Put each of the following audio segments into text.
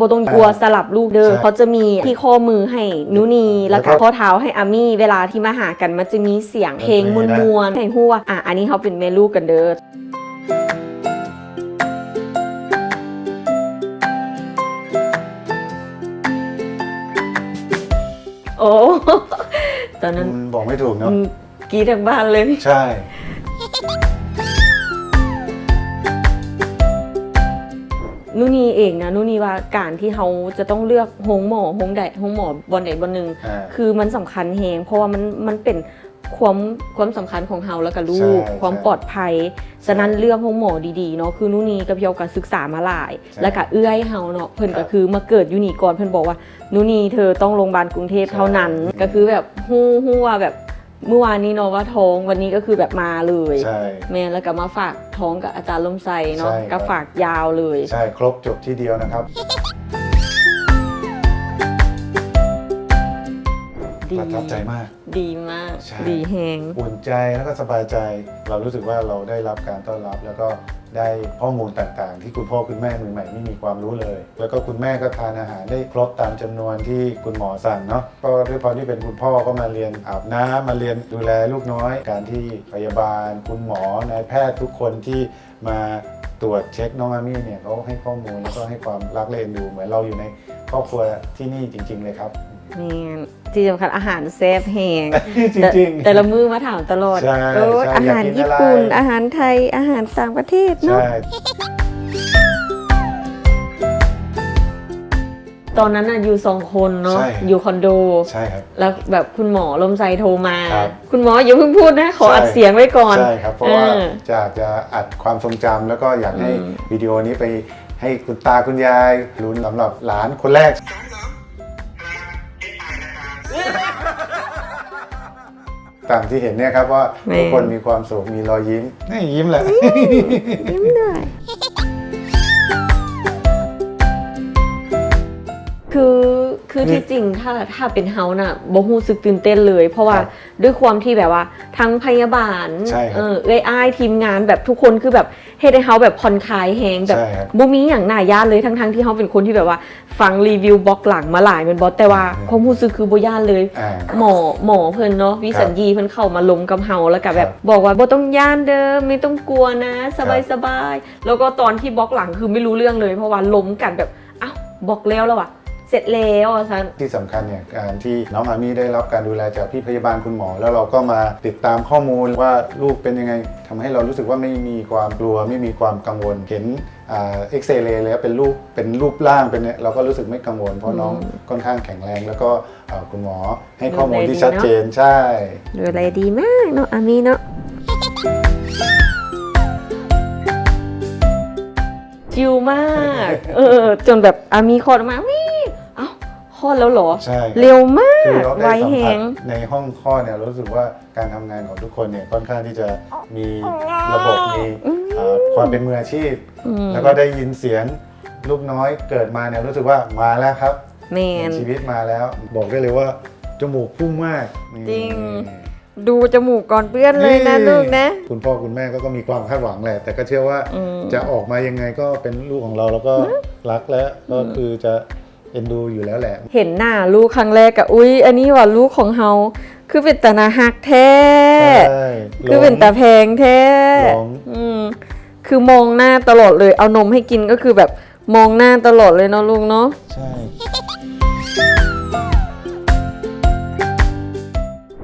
บ่ต้องกลัวสลับลูกเด้อใช่เขาจะมีที่ข้อมือให้นุนีแล้วก็แล้วก็ข้อเท้าให้อามี่เวลาที่มาหากันมันจะมีเสียงเพลงดนตมรีนะวนๆให้ฮู้ว่าอะอันนี้เขาเป็นแม่ลูกกันเด้อโอ้ ตอนนั้นมันบอกไม่ถูกเนาะอืมกรีดทั้งบ้านเลย ใช่ นุนีเองนะนุนีว่าการที่เขาจะต้องเลือกโฮงหมอโฮงใดโฮงหมอบอลใดบอลหนึ่งอ่า คือมันสำคัญแฮงเพราะว่ามันมันเป็นความความสำคัญของเฮาแล้วกับลูก ใช่ความใช่ปลอดภัยฉะนั้นเลือกโฮงหมอดีๆเนาะคือนุนีกับพี่เอาการศึกษามาหลาย ใช่แล้วก็เอื้อยเฮาเนาะเพิ่นครัก็บคือมาเกิดอยู่นี่ก่อนเพิ่นบอกว่านุนีเธอต้องโรงพยาบาลกรุงเทพเท่านั้น ใช่ ก็คือแบบฮู้ฮู้ว่าแบบ เมื่อวานนี้เนาะว่าท้องวันนี้ก็คือแบบมาเลยใช่แม่แล้วก็มาฝากท้องกับอาจารย์ลมไซเนาะใช่ครับก็ฝากยาวเลย ใช่ครบจบที่เดียวนะครับดีประทับใจมาก ดีมากใช่ดีแฮงอุ่นใจแล้วก็สบายใจ เรารู้สึกว่าเราได้รับการต้อนรับแล้วก็ ได้ข้อมูลต่างๆ ที่คุณพ่อคุณแม่มือใหม่ไม่มีความรู้เลย แล้วก็คุณแม่ก็ทานอาหารได้ครบตามจำนวนที่คุณหมอสั่งเนาะก็ด้วยความที่เป็นคุณพ่อก็มาเรียนอาบน้ำมาเรียนดูแลลูกน้อย การที่พยาบาล คุณหมอนายแพทย์ทุกคนที่มาตรวจเช็คน้องอามี่เนี่ยเขาให้ข้อมูลแล้วก็ให้ความรักและเอ็นดูเหมือนเราอยู่ในครอบครัวที่นี่จริง ๆ เลยครับแม่ ที่สำคัญอาหารแซ่บแฮงจริงๆแต่แต่ละมือมาถามตลอดใช่โอ้ยใช่อาหารอยากกินญี่ปุ่น อะไร อาหารไทยอาหารต่างประเทศเนาะใช่ ตอนนั้นน่ะอยู่สองคนเนาะใช่ อยู่คอนโด ใช่ครับ แล้วแบบคุณหมอลมไซโทรมา ครับคุณหมออย่าเพิ่งพูดนะขอใช่ อัดเสียงไว้ก่อน ใช่ครับ เพราะว่าออจะจะอัดความทรงจำแล้วก็อยากให้อืม วิดีโอนี้ไปให้คุณตาคุณยายลุ้นสำหรับหลานคนแรก ตามที่เห็นเนี่ยครับว่าแม่ทุกคนมีความสุขมีรอยยิ้มนี่ยิ้มแหละยิ้มได้คือ คือนี่ที่จริงถ้าถ้าเป็นเฮาน่ะบ่ฮู้สึกตื่นเต้นเลย เพราะว่าครับด้วยความที่แบบว่าทั้งพยาบาลใช่ครับเออเอ้ยอ้ายทีมงานแบบทุกคนคือแบบเฮ็ดให้เฮาแบบผ่อนคลายแฮงแบบใช่ครับบ่มีอย่างน่าย่านเลยทั้งๆที่เฮาเป็นคนที่แบบว่าฟังรีวิวบล็อกหลังมาหลายแมันบ่แต่ว่าอืมความรู้สึกคือบ่ย่านเลยอ่าหมอหมอเพิ่นเนาะวิสัญญีเพิ่นเข้ามาลงกับเฮาแล้วก็แบบครับบอกว่าบ่ต้องย่านเด้อไม่ต้องกลัวนะ สบายครับสบายแล้วก็ตอนที่บล็อกหลังคือไม่รู้เรื่องเลย เพราะว่าล้มกันแบบอ้าวบล็อกแล้วแล้วอะ เสร็จแล้วอะซันที่สำคัญเนี่ยการที่น้องอามี่ได้รับการดูแลจากพี่พยาบาลคุณหมอ แล้วเราก็มาติดตามข้อมูลว่าลูกเป็นยังไงทำให้เรารู้สึกว่าไม่มีความกลัว ไม่มีความกังวลเห็นเอ็กซเรย์แล้วเป็นรูปเป็นรูปร่างเป็นเนี่ยเราก็รู้สึกไม่กังวล เพราะน้องค่อนข้างแข็งแรง แล้วก็เอ่อคุณหมอให้ข้อมูลที่ชัดเจนใช่ดูแลดีมากเนาะอามีเนาะชิวมาก เออ จนแบบอามีคลอดออกมาวิเอ้า คลอดแล้วเหรอ ใช่ครับเร็วมาคือกเราไวได้สัมแหผัสง ในห้องคลอดเนี่ยรู้สึกว่าการทำงานของทุกคนเนี่ยค่อนข้างที่จะมีระบบมีเอ่อความเป็นมืออาชีพ อืมแล้วก็ได้ยินเสียงลูกน้อยเกิดมาเนี่ยรู้สึกว่ามาแล้วครับ แมน ชีวิตมาแล้วบอกได้เลยว่าจมูกพุ่งมากนี่จริง ดูจมูกก่อนเพื่อนเลยนะลูกนะ คุณพ่อคุณแม่ก็ก็มีความคาดหวังแหละ แต่ก็เชื่อว่าอืม จะออกมายังไงก็เป็นลูกของเราแล้วก็รักและก็คือจะ เอ็นดูอยู่แล้วแหละ เห็นหน้าลูกครั้งแรกอะอุ๊ยอันนี้ว่าลูกของเฮาคือเป็นตานาหักแท้ใช่คือเป็นตาแพงแท้หลงอืมคือมองหน้าตลอดเลยเอานมให้กินก็คือแบบมองหน้าตลอดเลยเนาะลูกเนาะใช่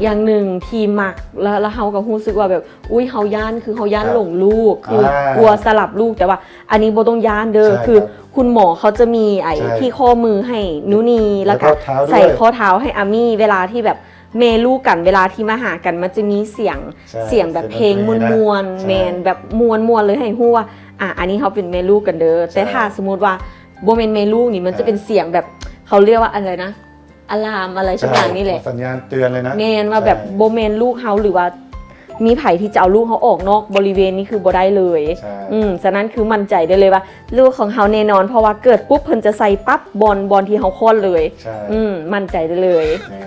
อย่างหนึ่งทีมักแล้วแล้วเฮาก็รู้สึกว่าแบบ อุ้ยเฮาย่านคือเฮาย่านหลงลูก คืออกลัวสลับลูกแต่ว่า อันนี้บ่ต้องย่านเด้อคือคุณหมอเขาจะมีไอ้ที่ข้อมือให้นุนีแล้วก็เท้าด้วยใส่ข้อเท้าให้อามี่เวลาที่แบบเมลูกกันเวลาที่มาหากันมันจะมีเสียงใช่เสียงแบบเพลงมวนมวนๆใช่แมนแบบมวนมวนๆเลยให้ฮู้ว่าอะอันนี้เขาเป็นเมลูกกันเด้อแต่ถ้าสมมติว่าโบเมนเมลูกนี่มันจะเป็นเสียงแบบเขาเรียกว่าอะไรนะ อะลามอะไรสักอย่างนี่แหละสัญญาณเตือนเลยนะแมนว่าแบบโบเมนลูกเฮาหรือว่า มีไผ่ที่จะเอาลูกเขาออกนอกบริเวณนี้คือบ่ได้เลยใช่อืมฉะนั้นคือมั่นใจได้เลยว่า ลูกของเฮาแน่นอน เพราะว่าเกิดปุ๊บเพิ่นจะใส่ปั๊บบอลบอลที่เฮาคลอดเลยใช่อืมมั่นใจได้เลยนี่